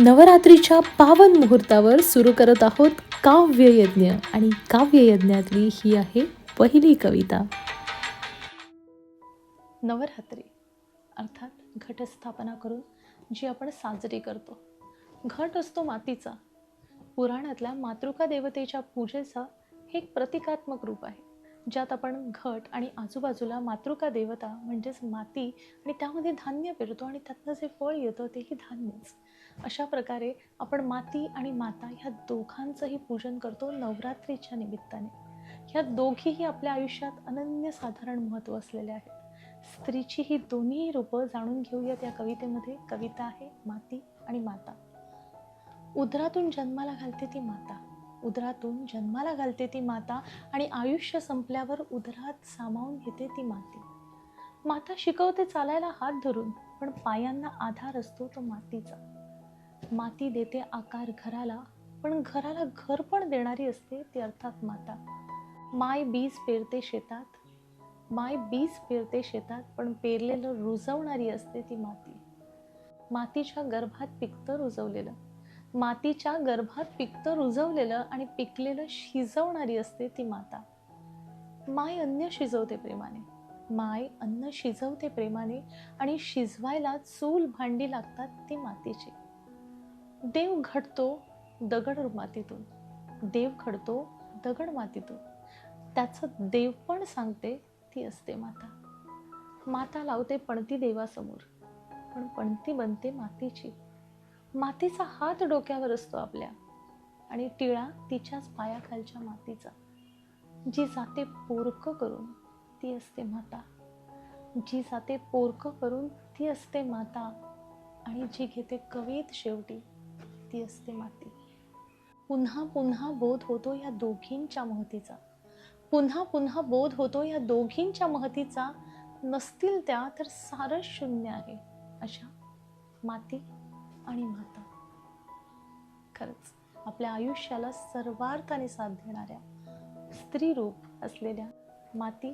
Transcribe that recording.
नवरात्रीच्या पावन मुहूर्तावर सुरू करत आहोत काव्ययज्ञ. आणि काव्ययज्ञातली ही आहे पहिली कविता. नवरात्री अर्थात घटस्थापना करून जी आपण साजरी करतो. घट असतो मातीचा. पुराणातल्या मातृका देवतेच्या पूजेचा हे एक प्रतिकात्मक रूप आहे. ज्यात आपण घट आणि आजूबाजूला मातृका देवता म्हणजेच माती आणि त्यामध्ये धान्य पेरतो आणि त्यातनं जे फळ येतं तेही धान्यच. अशा प्रकारे आपण माती आणि माता ह्या दोघांचंही पूजन करतो नवरात्रीच्या निमित्ताने. ह्या दोघीही आपल्या आयुष्यात अनन्यसाधारण महत्त्व असलेले आहेत. स्त्रीची ही दोन्ही रूपं जाणून घेऊयात या कवितेमध्ये. कविता आहे माती आणि माता. उदरातून जन्माला घालते ती माता. उदरातून जन्माला घालते ती माता आणि आयुष्य संपल्यावर उदरात सामावून घेते ती माती. माता शिकवते चालायला हात धरून पण पायांना आधार असतो तो मातीचा. माती देते आकार घराला पण घराला घर पण देणारी असते ती अर्थात माता. माय बीज पेरते शेतात माय बीज पेरते शेतात पण पेरलेलं रुजवणारी असते ती माती. मातीच्या गर्भात पिकतं रुजवलेलं. मातीच्या गर्भात पिकतं रुजवलेलं आणि पिकलेलं शिजवणारी असते ती माता. माय अन्न शिजवते प्रेमाने. माय अन्न शिजवते प्रेमाने आणि शिजवायला चूल भांडी लागतात ती मातीची. देव घडतो दगड मातीतून. देव घडतो दगड मातीतून. त्याचं देव पण सांगते ती असते माता. माता लावते पणती देवासमोर. पण पणती बनते मातीची. मातीचा हात डोक्यावर असतो आपल्या. आणि टिळा तिच्याच पायाखालच्या मातीचा. जी जाते पोरकं करून ती असते माता. जी जाते पोरकं करून ती असते माता. आणि जी घेते कवीत शेवटी ती असते माती. पुन्हा पुन्हा बोध होतो या दोघींच्या महतीचा. पुन्हा पुन्हा बोध होतो या दोघींच्या महतीचा. नसतील त्या तर सारं शून्य आहे. अशा माती आणि माता. खरंच आपल्या आयुष्याला सर्वार्थाने साथ देणाऱ्या स्त्री रूप असलेल्या माती